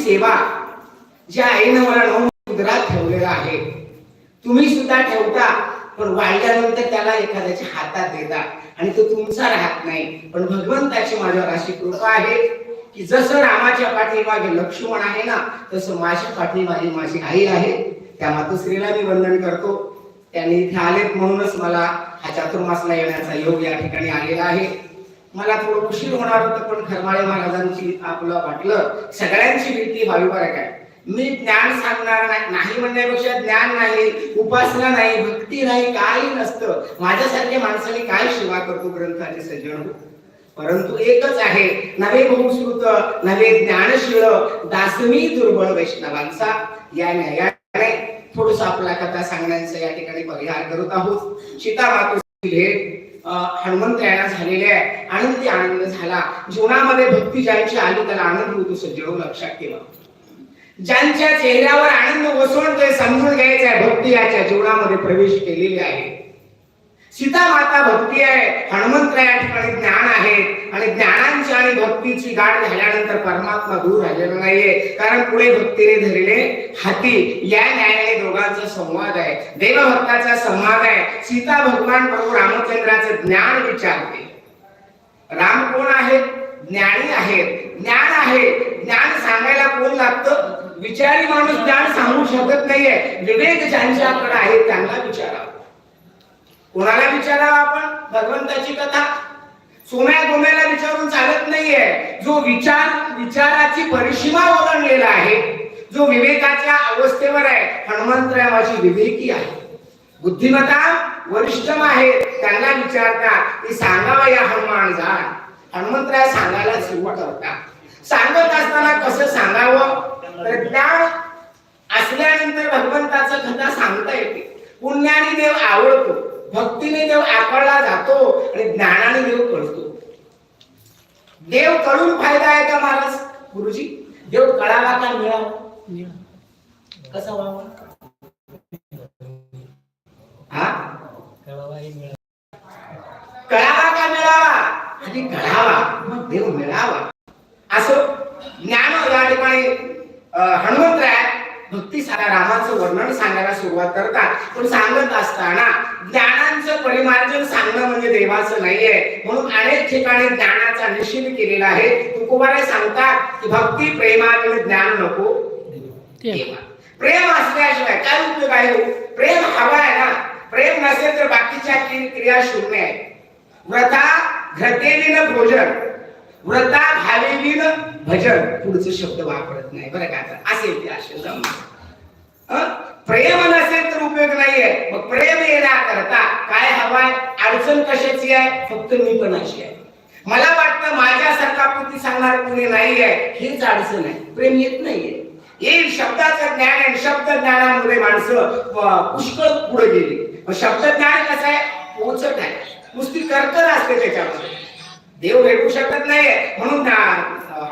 सेवा ज्या आईनं मला नऊ मुद्रात ठेवलेलं आहे. तुम्ही सुद्धा ठेवता पण वाढल्यानंतर त्याला एखाद्याच्या हातात देता आणि तो तुमचा राहत नाही. पण भगवंताची माझ्यावर अशी कृपा आहे की जसं रामाच्या पाठीमागे लक्ष्मण आहे ना तसं माझ्या पाठीमागे माझी आई आहे. त्या मातोश्रीला मी वंदन करतो. त्यांनी इथे आलेत म्हणूनच मला हा चातुर्मासला येण्याचा योग या ठिकाणी आलेला आहे. मला थोडं उशीर होणार होतं पण खरमाळे महाराजांची आपलं वाटलं. सगळ्यांची भीती व्हावी बरं काय मी ज्ञान सांगणार नाही म्हणण्यापेक्षा ज्ञान नाही उपासना नाही भक्ती नाही काही नसतं. माझ्यासारख्या माणसाने काय सेवा करतो ग्रंथाचे सज्जन हो? परंतु एकच आहे नवे बहुश्रुत नवे ज्ञानशील दासमी दुर्बळ वैष्णवांचा. या न्यायाने थोडस आपला कथा सांगण्याचा या ठिकाणी परिहार करत आहोत. सीता मातोश्री भेट हनुमंत यांना झालेले आहे. आनंदी आनंद झाला. जीवनामध्ये भक्ती ज्यांची आली त्याला आनंद होतो सज्जनो लक्षात ठेवा. ज्यांच्या चेहऱ्यावर आनंद वसवणतोय समजून घ्यायचा आहे भक्ती याच्या जीवनामध्ये प्रवेश केलेली आहे. सीता माता भक्ती आहे. हनुमंत या ठिकाणी ज्ञान आहे. आणि ज्ञानांची आणि भक्तीची गाठ झाल्यानंतर परमात्मा दूर राहिलेला नाहीये. कारण पुढे भक्तीने धरले हाती या न्यायाने दोघांचा संवाद आहे. देवभक्ताचा संवाद आहे. सीता भगवान प्रभू रामचंद्राचं ज्ञान विचारते. राम कोण आहेत? ज्ञानी आहेत. ज्ञान आहे. ज्ञान सांगायला कोण लागतं? विचारी माणूस ज्ञान सांगू शकत नाहीये. विवेक ज्यांच्याकडे आहे त्यांना विचारावं. कोणाला विचारावं आपण? भगवंताची कथा? सोम्या गोम्याला विचारून चालत नाहीये. जो विचार विचाराची परिसीमा ओलांडलेला आहे जो विवेकाच्या अवस्थेवर आहे हनुमंतरामाची विवेकी आहे. बुद्धिमत्ता वरिष्ठम आहे त्यांना विचारता की सांगावा या हनुमान जाण हनुमंतराय सांगायला सुरुवात करतात. सांगत असताना कसं सांगावं? तर ज्ञान असल्यानंतर भगवंताचं कथा सांगता येते. पुण्याने देव आवडतो. भक्तीने देव आकळला जातो आणि ज्ञानाने देव कळतो. देव कळून फायदा आहे का महाराज गुरुजी? देव कळावा का मिळावा? कसा व्हावा? हा? कळावा का मिळावा? आणि कळावा मग देव मिळावा. असं ज्ञान या ठिकाणी हनुमंतराय भक्ती सारा रामाचं वर्णन सांगायला सुरुवात करतात. पण सांगत असताना ज्ञानांचं परिमार्जन सांगणं म्हणजे देवाचं नाहीये. म्हणून अनेक ठिकाणी ज्ञानाचा निषेध केलेला आहे. तुकोबाराय सांगतात की भक्ती प्रेमाकडे ज्ञान नको. प्रेम. असल्याशिवाय काय उपयोग आहे हो? प्रेम हवा आहे ना? प्रेम नसेल तर बाकीच्या क्रि- क्रिया शून्य आहे. व्रता घटेलीन भोजन. व्रता भावेलीन भजन. पुढचे शब्द वापरत नाही. बरं का असेल ते असे प्रेम नसेल तर उपयोग नाहीये. मग प्रेम येण्याकरता काय हवाय? अडचण कशाची आहे? फक्त मी पण अशी आहे. मला वाटतं माझ्यासारखा कृती सांगणार कुणी नाहीये. हेच अडचण आहे. प्रेम येत नाहीये. येईल शब्दाचं ज्ञान आहे शब्द ज्ञानामुळे माणसं पुष्कळ पुढे गेली. मग शब्द ज्ञान कसं आहे? पोचत आहे नुसती कर्तन असते त्याच्यामध्ये. देव भेटू शकत नाही. म्हणून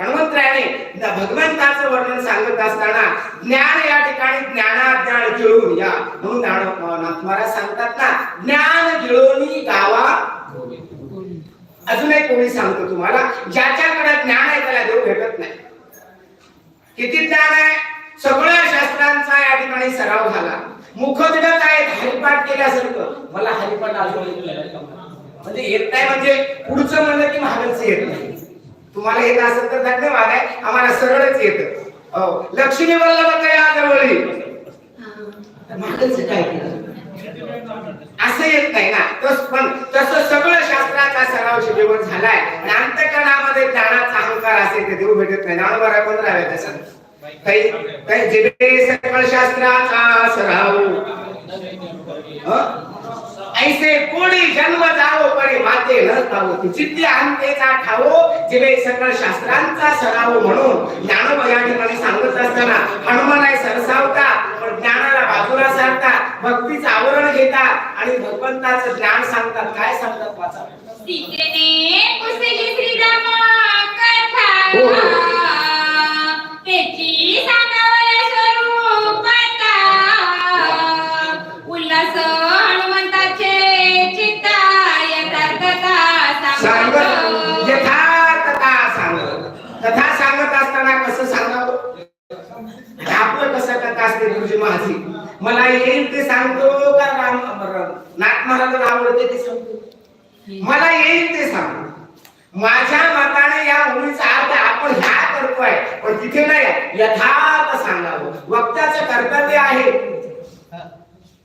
हनुमंतरायाने भगवंताचं वर्णन सांगत असताना ज्ञान या ठिकाणी ज्ञानाज्ञान गिळून या. म्हणून ज्ञान- नाथ महाराज सांगतात ना ज्ञान गिळोनी गावा अजून एक कोणी सांगतो तुम्हाला ज्याच्याकडे ज्ञान आहे त्याला देव भेटत नाही. किती ज्ञान आहे? सगळ्या शास्त्रांचा या ठिकाणी सराव झाला. मुखोद्गत आहेत हरिपाठ केल्यासारखं. मला हरिपाठ अजून म्हणजे येत नाही म्हणजे पुढचं म्हणलं की मागचं येत नाही. तुम्हाला येत असेल तर धन्यवाद आहे आम्हाला सरळच येत. हो. लक्ष्मी वल्लभ काय जवळी मागचं काय असं येत नाही ना. तस पण तसं सगळं शास्त्राचा सराव शिजेवर झालाय. आणि अंतकरणामध्ये ज्ञानाचा अहंकार असेल ते देऊ भेटत नाही. ज्ञानोबा कोण राहावे तसं काही काही जिथे सकळ शास्त्राचा सराव? ऐसे कोणी जन्म जावो परी माते न खावो ती चित्ती अंतेचा ठावो जिवे सकळ शास्त्रांचा सराव म्हणून. ज्ञानोबा या ठिकाणी सांगत असताना हनुमानाय सरसावता पण ज्ञानाला बाजूला सारतात भक्तीचं आवरण घेतात आणि भगवंताचं ज्ञान सांगतात. काय सांगतात वाचा. कथा. हो. त्याची सांगावया स्वरूपाता उल्हास आपलं कसं कथा असते गुरुजी माझी? मला येईल ते सांगतो का राम नाथ महाराजांना आवडते ते सांगतो. मला येईल ते सांगतो. माझ्या मताने या मुलीचा अर्थ आपण ह्या करतोय पण तिथे नाही. यथार्थ सांगावं. वक्त्याचं कर्तव्य आहे.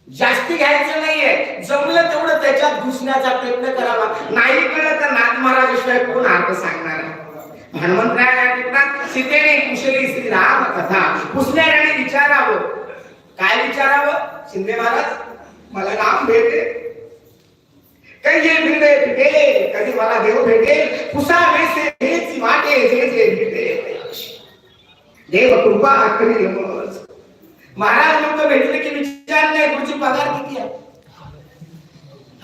जास्ती घ्यायचं नाहीये. जमलं तेवढं त्याच्यात घुसण्याचा प्रयत्न करावा. नाही कळलं तर नाथ महाराजाशिवाय कोण अर्थ सांगणार आहे? हनुमंतराया म्हणतात सीतेने कुशली श्री राम कथा कुसल्याने विचारावं. काय विचारावं? शिंदे महाराज मला राम भेटे काही जे भिडे भेटे कधी मला देव भेटेल? कुसा वेसे हेच वाटे जे जे भेटे देव कृपा करी महाराज लोक भेटले की विचार नाही गुरुजी पगार किती आहे?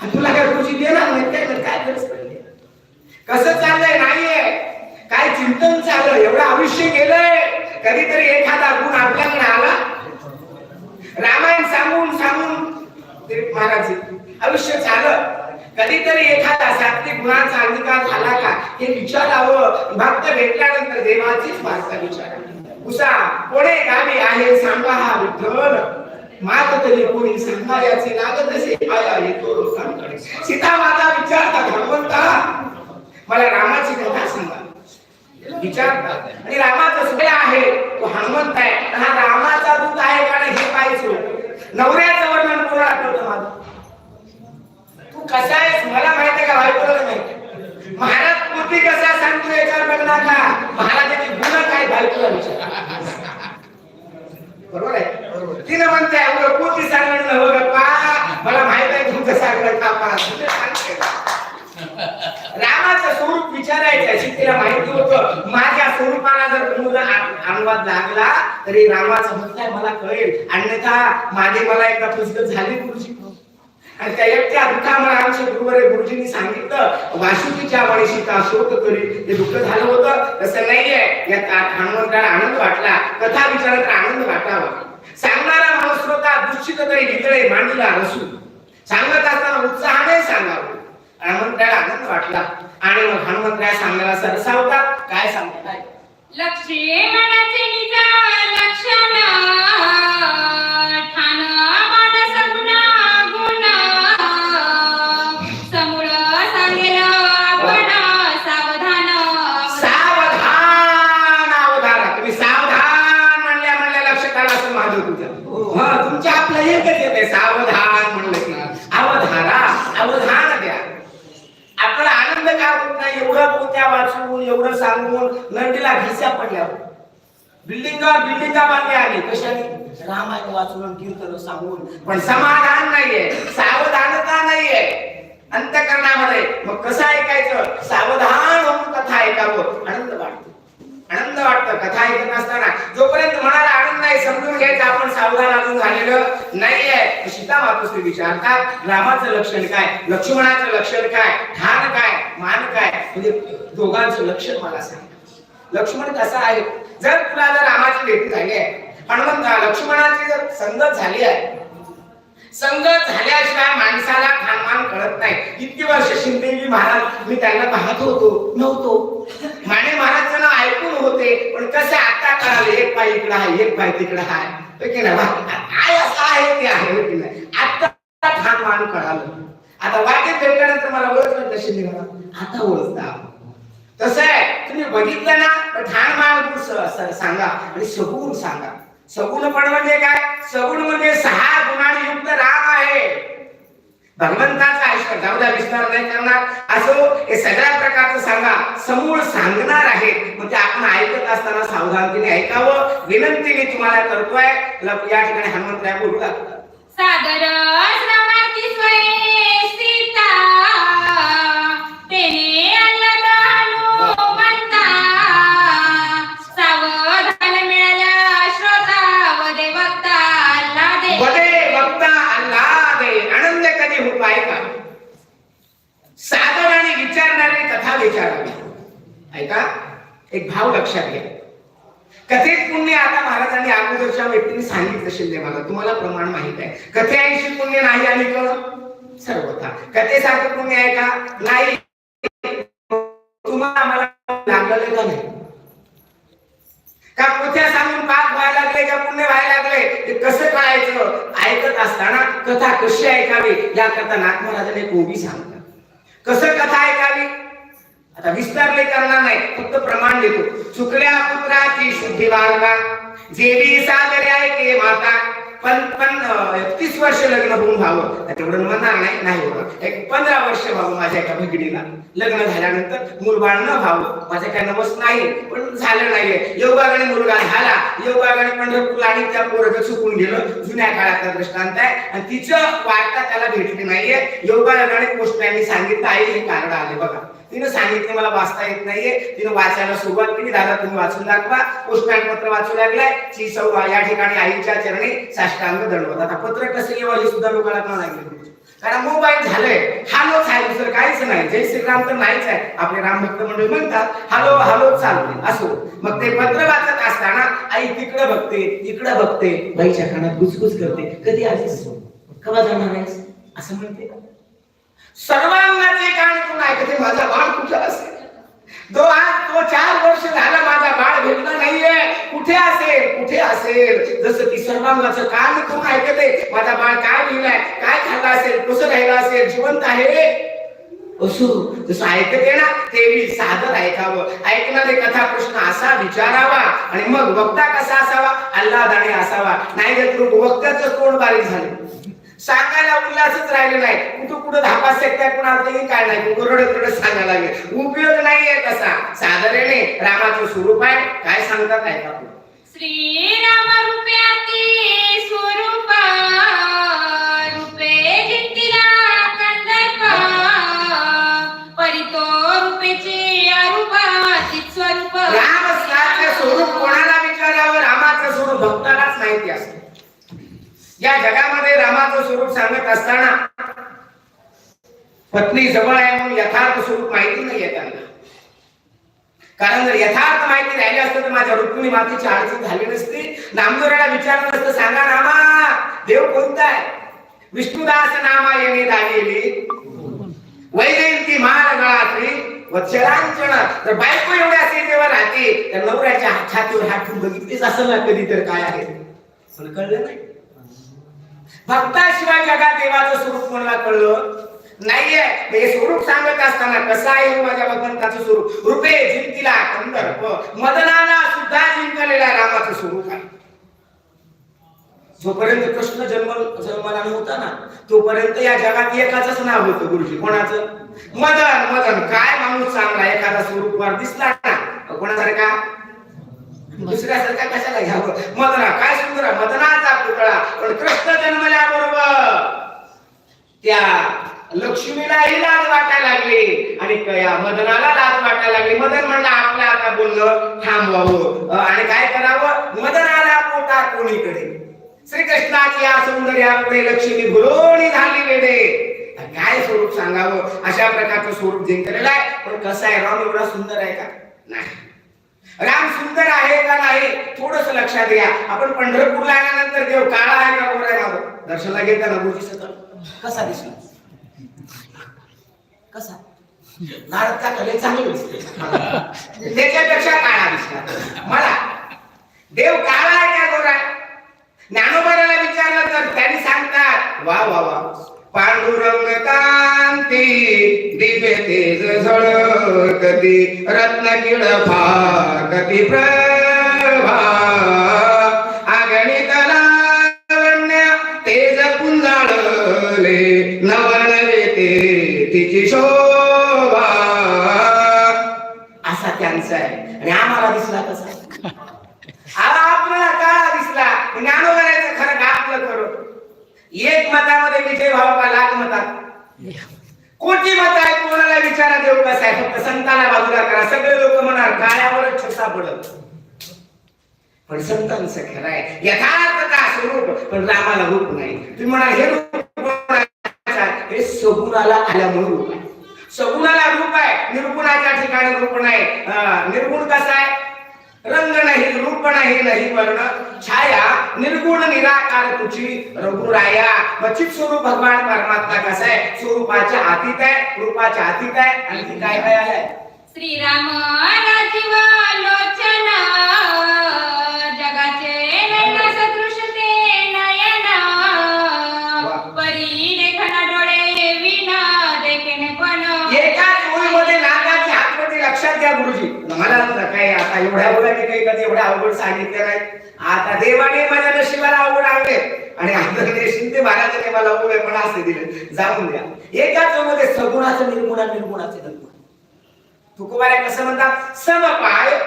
आणि तुला काय गुरुजी देणार नाही काय? तर काय गरज पडली? कसं चाललंय? नाहीये काय चिंतन चाललं? एवढं आयुष्य गेलंय कधीतरी एखादा गुण आपल्याकडे आला? रामायण सांगून सांगून महाराज आयुष्य झालं. कधीतरी एखादा सात्विक गुणाचा अंगीकार झाला का? हे विचारावं. भक्त भेटल्यानंतर देवाचीच भाषा विचारावी उसा कोणे गावी आहे? सांगा हा विठ्ठल. मात तरी कोणी सांगायचे लागत असे? आया येतो लोकांकडे सीता माता विचारतात भगवंता मला रामाची कथा सांगा. विचार आणि रामाचा सुळे आहे तो हनुमंत आहे. हा रामाचा दूत आहे का हे पाहिजे नवऱ्याचं वर्णन कोण आठवतं माझं तू कसा आहेस मला माहीत आहे का? बायकोला माहिती महाराज पूर्वी कसा सांगतो याच्यावर बघणार का? महाराजाची गुण काय बायकोला बरोबर आहे? तिनं म्हणते एवढं कोणती सांगणं हो गप्पा. मला माहीत आहे तुमचं सांगणं का पा रामाचं स्वरूप विचारायचं सीतेला माहिती होत. माझ्या स्वरूपाला जर तुमचा अनुवाद लागला तरी रामाचं म्हणताय मला कळेल. अन्यथा माझे मला एकदा पुस्तक झाले गुरुजी. आणि त्या एकट्या दुःखामुळे आमचे गुरुवरे गुरुजींनी सांगितलं वासुकीच्या वाणीशी का शोक करी ते दुःख झालं होतं. तसं नाहीये. यात हनुमंताला आनंद वाटला. कथा विचारात आनंद वाटावा. सांगणारा माणूस श्रोता दुश्चित तरी वितळे मांडीला रसू सांगत असताना उत्साहाने सांगावं. हनुमंताला आनंद वाटला. आणि मग हनुमंतराय सांगायला सरसावतात काय सांगताय? लक्ष्मणाचे निज लक्षण ठाण आपला काय होत नाही एवढं पोत्या वाचून एवढं सांगून नंदीला घिस्या पडल्यावर बिल्डिंगावर बिल्डिंगा बांधली आली. कशाने? रामायण वाचून कीर्तन सांगून. पण समाधान नाहीये सावधानता नाहीये अंतकरणामध्ये. मग कसं ऐकायचं? सावधान होऊन कथा ऐकावं. आनंद वाटतो आनंद वाटतं. कथा ऐकत असताना जोपर्यंत मनाला आनंद नाही समजून घ्यायचं आपण सावधान अजून झालेलं नाहीये. सीता मातोश्री विचारतात रामाचं लक्षण काय? लक्ष्मणाचं लक्षण काय? ठाण काय? मान काय? म्हणजे दोघांचं लक्षण मला सांग. लक्ष्मण कसा आहे? जर तुला जर रामाची भेट झाली आहे हनुमंता लक्ष्मणाची जर संगत झाली आहे संगत झाल्याशिवाय माणसाला खानमान कळत नाही. इतकी वर्ष शिंदेजी महाराज मी त्यांना पाहत होतो नव्हतो. माने महाराज नाव ऐकून होते पण कसं आता कळालं एक पाय इकडं आहे एक पाय तिकडं आहे की नाही? काय असं आहे ते आहे की नाही? आता खानमान कळालं. आता वाटेत भेटल्यानंतर मला ओळखलं तर निघाला. आता ओळखता तसं आहे तुम्ही बघितलं ना तर ठाण मान सांगा आणि सगुण सांगा. सगुण पण म्हणजे काय? सगुण म्हणजे सहा गुणांनी युक्त राम आहे. भगवंताचा ऐश्वर जाऊ द्या विस्तार नाही करणार. असो हे सगळ्या प्रकारचं सांगा. समूळ सांगणार आहे म्हणजे आपण ऐकत असताना सावधानतेने ऐकावं. विनंती मी तुम्हाला करतोय. या ठिकाणी हनुमंतराय बोलू लागतात. सादर कथेसारखं पुण्य आहे का नाही. तुम्हाला आम्हाला लागलेलं का नाही. का कुठ्या सांगून पाप व्हायला लागले का पुण्य व्हायला लागले? ते कसं कळायचं? ऐकत असताना कथा कशी ऐकावी? याकरता नागमहाराजाने कोबी एक सांगतात कसं कथा ऐकावी? आता विस्तारले करणार नाही फक्त प्रमाण देतो चुकल्या पुत्राची शुद्धी वारला जेवी सादरे ऐके माता. पण पण तीस वर्ष लग्न होऊन व्हावं. तेवढं म्हणणार नाही नाही होणार. एक पंधरा वर्ष व्हावं माझ्या एका भगिनीला लग्न झाल्यानंतर मुलबाळ न व्हावं. माझ्या काय नवस नाही पण झालं नाहीये. योगागणे मुलगा झाला. योगागणे पंढरपूरला आणि त्या पोरग चुकून गेलं. जुन्या काळातला दृष्टांत आहे. आणि तिचं वार्ता त्याला भेटली नाहीये. योगागणे पोस्टांनी सांगितलं आई हे कारण आले बघा. तिनं सांगितलं मला वाचता येत नाहीये. तिनं वाचायला सुरुवात केली. दादा तुम्ही वाचून दाखवा. पोस्टमॅन पत्र वाचू लागलाय. ची सौ या ठिकाणी आईच्या चरणी साष्टांग दंडवत. आता पत्र कसं लिहावं हे सुद्धा लोकांना कळलं लागले कारण मोबाईल झालंय. हॅलो आहे दुसरं काहीच नाही. जय श्रीराम तर नाहीच आहे. आपले राम भक्त मंडळी म्हणतात हॅलो हॅलो चालते असो मग ते पत्र वाचत असताना आई तिकडं बघते इकडं बघते. बाईच्या कानात गुजगुज करते. कधी आलीस? कवा जाणार आहेस? असं म्हणते. सर्वांना ते कान कोण ऐकते माझा बाळ कुठे असेल? तो आज तो चार वर्ष झाला माझा बाळ भेटला नाहीये. कुठे असेल? कुठे असेल? जसं की सर्वांगाचं कान कोण ऐकते माझा बाळ काय लिहिलाय? काय खाल्लं असेल? कसं राहिलं असेल? जिवंत आहे? असो जसं ऐकते ना ते सादर ऐकावं. ऐकणारे कथा प्रश्न असा विचारावा आणि मग वक्ता कसा असावा? अल्लादाने असावा. नाही तर वक्त्याचं तोंड बारीक झालं. सांगायला उल्हासच राहिले नाही. कुठं कुठं धापा सेकताय पण अर्थही काय नाही. रडत रडत सांगायला लागले. उपयोग नाहीये तसा. साधारण रामाचं स्वरूप आहे. काय सांगतात ऐका पुढं. श्रीराम रूप्याती स्वरूप रूपे जिंतीला कंदर्प परितो रूपेचे अरूप चित स्वरूप. राम असल्याचं स्वरूप कोणाला विचारावं? रामाचं स्वरूप भक्तालाच माहिती असतं. या जगामध्ये रामाचं स्वरूप सांगत असताना पत्नी जवळ आहे म्हणून यथार्थ स्वरूप माहिती नाही आहे त्यांना. कारण जर यथार्थ माहिती राहिली असतं तर माझ्या रुक्मिणी मातीची अडचण झाली नसती. नामदुराला विचारलं नसतं सांगा रामा देव कोणता आहे? विष्णुदास नामा येणे दागेली वैजयंती माळ गळातली तर बायको एवढ्या असेल तेव्हा राहते. तर नवऱ्याच्या छातीवर हात ठेवून बघितलीच असं ना कधी तर काय आहे? पण कळलं नाही. भक्ताशिवाय जगात देवाचं स्वरूप कोणाला कळलं? नाहीये. हे स्वरूप सांगत असताना कसं आहे माझ्या भगवंताचं स्वरूप? रुपे जिंतीला कंदर्प मदनाला सुद्धा जिंकलेला रामाचं स्वरूप आहे. जोपर्यंत कृष्ण जन्म जन्माला नव्हता ना तोपर्यंत या जगात एकाच नाव होतं गुरुजी. कोणाचं? मदन. मदन. काय माणूस चांगला एखादा स्वरूपवर दिसला ना? कोणासारखा? दुसऱ्यासारखा कशाला घ्यावं? मदना काय सुंदर मदनाचा पुतळा. पण कृष्ण जन्मल्याबरोबर त्या लक्ष्मीलाही लाज वाटायला लागली. आणि कया या मदनाला लाज वाटायला लागली. मदन म्हणलं आपलं आता बोलणं थांबवावं. आणि काय करावं? मदनाला पोटा कोणीकडे? श्रीकृष्णाची या सौंदर्यामुळे लक्ष्मी भुलोणी झाली वेडे. काय स्वरूप सांगावं? अशा प्रकारचं स्वरूप जिंकलेलं आहे. पण कसं आहे? राम एवढा सुंदर आहे का? नाही. राम सुंदर आहे का नाही थोडस लक्षात घ्या. आपण पंढरपूरला आल्यानंतर देव काळा आहे का गोरा आहे दर्शनाला गेलता ना गुरुजी सकल कसा दिसला? कसा? नारदचा कले चांगले दिसते त्याच्यापेक्षा काळा दिसला. मला? देव काळा आहे का गोरा? आहे ज्ञानोबाला विचारलं तर त्यांनी सांगतात वा वा वा. पांडुरंग कांती दिव्य तेज झळकती रत्न किळ फाकती प्रभा. अगणित लावण्य तेज पुंजाळले नवनवे ते तिची शोभा. असा त्यांचा आहे. आणि आम्हाला दिसला कसा आला आपल्याला काळा दिसला ज्ञानोबरायचं खरं आपलं करू एक मतामध्ये विजय का लाख म्हणतात कोटी मत आहे कोणाला विचारा देऊ कसं आहे फक्त संतांना बाजूला करा. सगळे लोक म्हणणार काळ्यावरच ठसा पडत पण संतांचं खरं आहे यथार्थता स्वरूप? पण रामाला रूप नाही. तुम्ही म्हणा हे रूप हे सगुणाला आल्यामुळे रूप आहे. सगुणाला रूप आहे. निर्गुणाच्या ठिकाणी रूप नाही. निर्गुण कसा आहे? रंग नाही रूप नाही नाही वर्ण. छाया निर्गुण निराकार तुझी रघुराया. मचित स्वरूप भगवान परमात्मा कसा आहे? स्वरूपाच्या अतीत आहे रूपाच्या अतीत आहे. आणि काय काय आहे? श्रीराम राजीव लोचना का गुरुजी. मला काही आता एवढ्या मुलांनी काही कधी एवढ्या अवघड सांगितलं नाही. आता देवाने माझ्या नशिबाला अवघड आणले. आणि आदरणीय शिंदे महाराजांनी मला उभेपणा असे दिले. जाऊन द्या. एकाच मध्ये सगुणाचं निर्गुणा निर्गुणाचे निर्गुण तुकोबाऱ्या कसं म्हणतात समपाय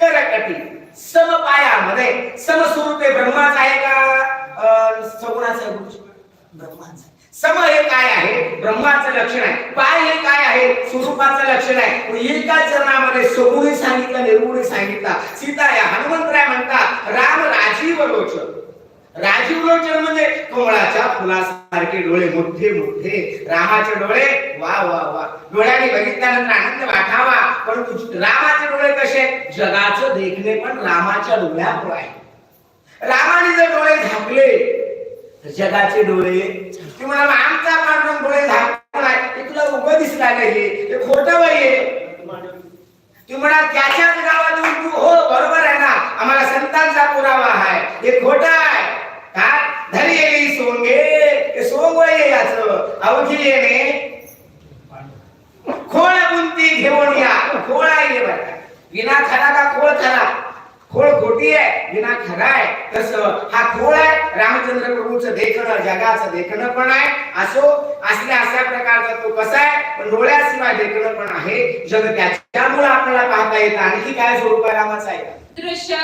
करकटी. समपायामध्ये समस्वरूपे ब्रह्माच आहे का? अं, सगुणाचं ब्रह्माचं. सम हे काय आहे? ब्रह्माचं लक्षण आहे. पाय हे काय आहे? स्वरूपाचं लक्षण आहे. पण एका चरणामध्ये सगुणी सांगितलं निर्गुणी सांगितला. सीता या हनुमंतराय म्हणतात राम राजीव लोचन राजीव लोचन म्हणजे कमळाच्या फुलासारखे डोळे मोठे मोठे. रामाचे डोळे वा वा वा. डोळ्याने बघितल्यानंतर आनंद वाटावा. परंतु रामाचे डोळे कसे? जगाचं देखणे पण रामाच्या डोळ्यामुळे आहे. रामाने जर डोळे झाकले जगाचे डोळे तुम्हाला म्हणाला आमचा पांडुरंग डोळे झाकला तुला उभं दिसला नाही ते खोट बाई तू म्हणा त्याच्याच गावात येऊन तू हो बरोबर आहे ना. आम्हाला संतांचा पुरावा आहे. हे खोट आहे. का? धरी येई सोंगे. हे सोंग याच. अवघी येणे खोळ गुंती घेऊन या. खोळ आहे हे विना खरा का खोळ खरा? खोळ खोटी आहे विना खरा आहे. तस हा खोळ आहे रामचंद्र प्रभूचं देखणं जगाचं देखणं पण आहे. असो असल्या अशा प्रकारचा तो कसा आहे पण डोळ्याशिवाय देखणं पण आहे. जग त्याच्यामुळे आपल्याला पाहता येतं. आणखी काय स्वरूप आहे रामाचं? आहे दृश्य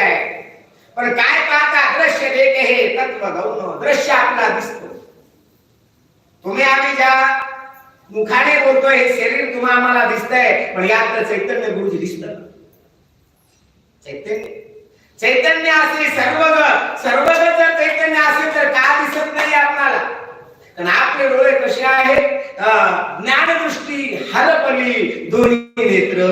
आहे. पण काय पाहता दृश्य देखे हे तत्व गौण दृश्य आपला दिसतो. तुम्ही आम्ही ज्या मुखाने बोलतोय हे शरीर तुम्हा आम्हाला दिसतंय पण यातलं चैतन्य गुरुजी दिसत. चैतन्य. चैतन्य असे सर्वग सर्वग जर चैतन्य असेल तर का दिसत नाही आपणाला? कारण आपले डोळे कसे आहेत? ज्ञानदृष्टी हरपली दोन्ही नेत्र.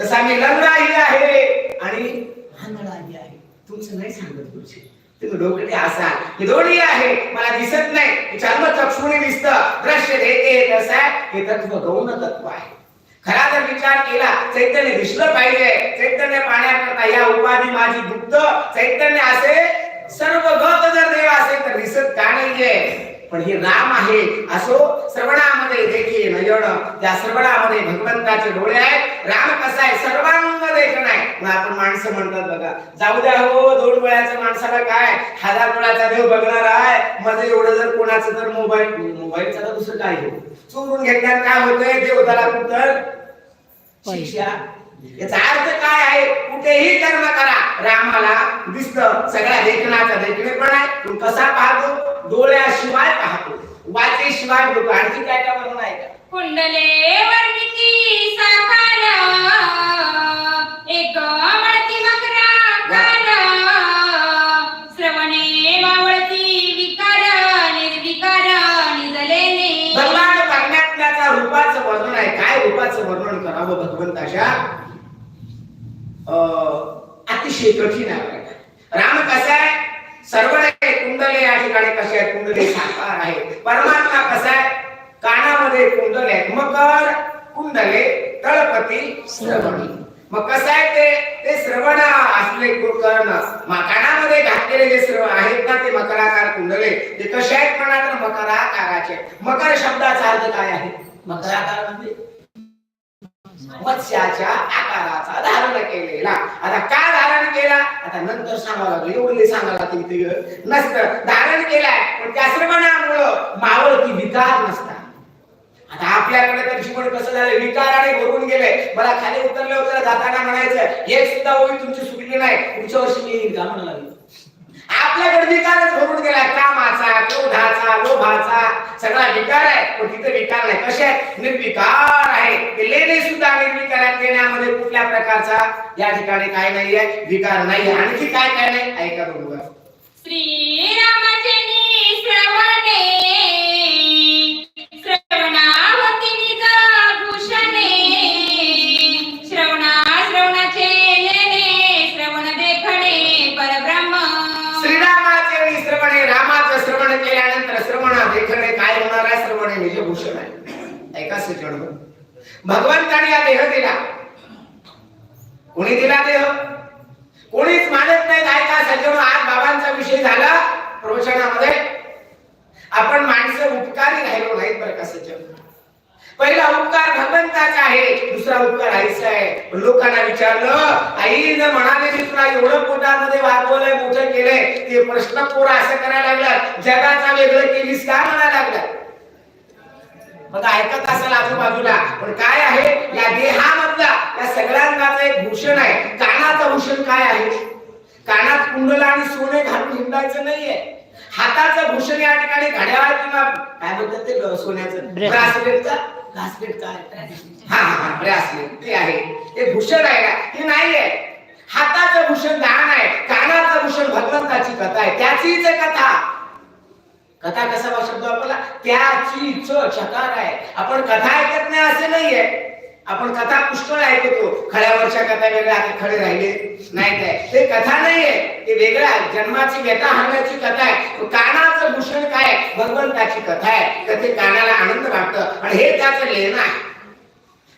तसं आम्ही लंगडाही आहे. आणि हांगडाही आहे. तुमचं नाही सांगत तुमचे. तुम्ही डोकडे असाल. हे दोन्ही आहे. मला दिसत नाही. चर्म चक्षुने दिसत. दृश्य देते कसं आहे हे तत्व गौण तत्व आहे. खरा जर विचार केला चैतन्य दिसलं पाहिजे. चैतन्य पाण्याकरता या उपाधी माझी गुप्त. चैतन्य असे सर्व गत जर देव असेल तर दिसत का नाहीये? पण हे राम आहे असो श्रवणामध्ये देखील नयन त्या श्रवणामध्ये भगवंताचे डोळे आहेत. राम कसा आहे? सर्वांग देखण आहे. मग आपण माणसं म्हणतात बघा जाऊ द्या हो दोन वेळाच्या माणसाला काय? हजार डोळ्याचा देव बघणार आहे. मध्ये एवढं जर कोणाचं तर मोबाईल मोबाईलचा तर दुसरं काय घेऊ चोरून घेतल्यावर काय होतंय? देव त्याला कुठं? शिक्षा. याचा अर्थ काय आहे? कुठेही कर्म करा. रामाला दिसत सगळ्या देखणाचा देखणे पण आहे. तू कसा पाहतो? डोळ्याशिवाय पाहतो. वाचेशिवाय बघतो आणखी काय काय म्हणून आहे का? कुंडले वर्णिती साकार. एक मळती मकरा काल श्रवणे मावळती विकार. निर्विकार. निजलेने भगवान परमात्म्याचा रूपाचं वर्णन आहे. काय रूपाचं वर्णन करावं भगवंताच्या? अतिशय कठीण आहे राम कसा आहे? सर्व आहे कुंडले या ठिकाणी कसे आहेत? कुंडले साकार आहे परमात्मा कसा आहे? कानामध्ये कुंडले आहेत. मकर कुंडले तळपती श्रवणी. मग कसं आहे ते? ते श्रवण असले कर्ण कानामध्ये घातलेले जे श्रवण आहेत ना ते मकराकार कुंडले. ते कसे आहेत म्हणा तर मकराकाराचे मकर शब्दाचा अर्थ काय आहे? मकराकार म्हणजे? मत्स्याच्या आकाराचा धारण केलेला. आता का धारण केला? आता नंतर सांगावं लागलं. एवढे सांगायला लागते इथे नसतं. धारण केलाय. पण त्या श्रवणामुळं मावळती विकार नसतात. आता आपल्याकडे तर जीवन कसं झालं? विकाराने भरून गेले मला खाली उतरले होते जाताना म्हणायचं एक सुद्धा ओळी तुमची सुटली नाही. पुढच्या वर्षी मी येईल का म्हणाला आपल्याकडे विकारच भरून गेलाय. कामाचा क्रोधाचा लोभाचा. सगळा विकार आहे. पण तिथे विकार नाही. कसे आहेत? निर्विकार आहे. ते लेणे सुद्धा निर्विकारात देण्यामध्ये कुठल्या प्रकारचा या ठिकाणी काय नाहीये? विकार नाहीये. आणखी काय काय नाही? ऐका बरोबर श्रीरामाचे श्रवणे श्रवणावती भूषणे. म्हणतो भगवंताने हा देह दिला. कोणी दिला देह? कोणीच मानत नाही काय का सज्जन आज बाबांचा विषय झाला प्रवचनामध्ये आपण माणसं उपकारी राहिलो नाहीत बरं का सज्जन. पहिला उपकार भगवंताचा आहे दुसरा उपकार आईचा आहे. लोकांना विचारलं आई जर म्हणाले मी तुला एवढं पोटामध्ये वागवलंय मोठं केलंय ते प्रश्न पोरा असं करायला लागला जगाचा वेगळं केलीस का? म्हणायला लागला बघा ऐकत असाल आजूबाजूला पण काय आहे? या देहामधला या सगळ्यांचा एक भूषण आहे. कानाचं भूषण काय आहे? कानात कुंडल आणि सोने घालून हिंडायचं नाहीये. हाताचं भूषण या ठिकाणी घड्याळ किंवा काय म्हणतात ते सोन्याचं. ब्रासलेटचं? ब्रासलेट काय हा हा हा ब्रासलेट. ते आहे. ते भूषण आहे ना हे नाहीये. हाताचं भूषण दान आहे. कानाचं भूषण भगवंताची कथा आहे. त्याचीच कथा. कथा कसा शब्द वापरला? त्याची च चकार आहे. आपण कथा ऐकत नाही असे नाहीये. आपण कथा पुष्कळ ऐकतो. खड्यावरच्या कथा वेगळ्या आता खडे राहिले. नाही काय? ते कथा नाहीये. ते वेगळं आहे. जन्माची व्यथा हरण्याची कथा आहे. कानाचं भूषण काय? भगवंताची कथा आहे. तर ते कानाला आनंद वाटतं. आणि हे त्याचं लेणं आहे.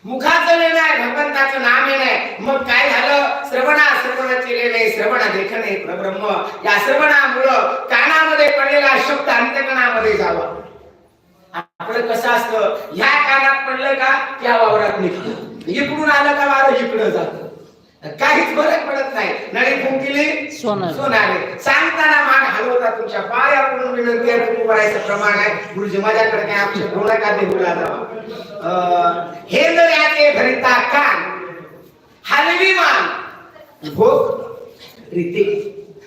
मुखाचं लेणं आहे भगवंताचं नाम येणं आहे मग काय झालं? श्रवणा श्रवणाचे लेणे श्रवणा देखणे प्रब्रह्म. या श्रवणामुळं कानामध्ये पडलेला शब्द अंतकणामध्ये जावा. आपलं कसं असतं? ह्या कानात पडलं का? त्या वावरात निघतं. इकडून आलं का वारं इकडं जातं? काहीच फरक पडत नाही. नळी फुंकिली सोनार. सांगताना मान हलवता तुमच्या पाया पडून विनंती आहे तुम्ही करायचं प्रमाण आहे. गुरुजी माझ्याकडे काय आमच्या डोळा का देऊला जावा हे जर याचे भरिता कान हलवी मान. भोग रीती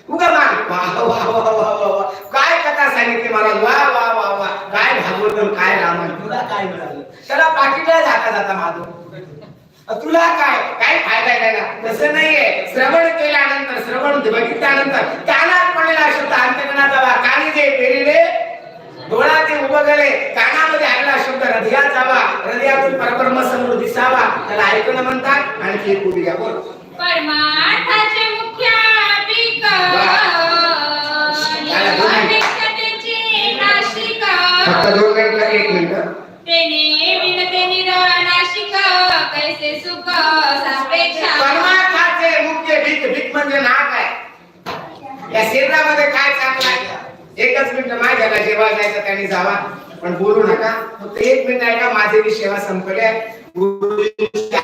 उगा मान. वा वा वा वा वा काय कथा सांगितली मला? वा वा वा वा. काय भागवत काय रामायण? तुला काय मिळालं? त्याला पाठीला जाता जाता माधव. तुला काय? काय फायदा आहे त्याला? तसं नाहीये. श्रवण केल्यानंतर श्रवण बघितल्यानंतर कानात पडलेला शब्द अंतकणात जावा कानी जे पेरिले डोळा ते उभं गेले कानामध्ये आलेला शब्द हृदयात जावा. हृदयातून परब्रह्म समोर दिसावा त्याला ऐकणं म्हणतात आणखी एक घ्या बोल. परमार्थाचे मुख्य फक्त दोन मिनिटं एक मिनिट. कैसे सुख सापेक्षा परमार्थाचे मुख्य भीक भीक म्हणजे नाक आहे. या शरीरामध्ये काय चांगलं आहे? एकच मिनिट माझ्याला जेव्हा जायचं त्यांनी जावा. पण बोलू नका. फक्त एक मिनिट ऐका माझे मी सेवा संपले. गुरुजी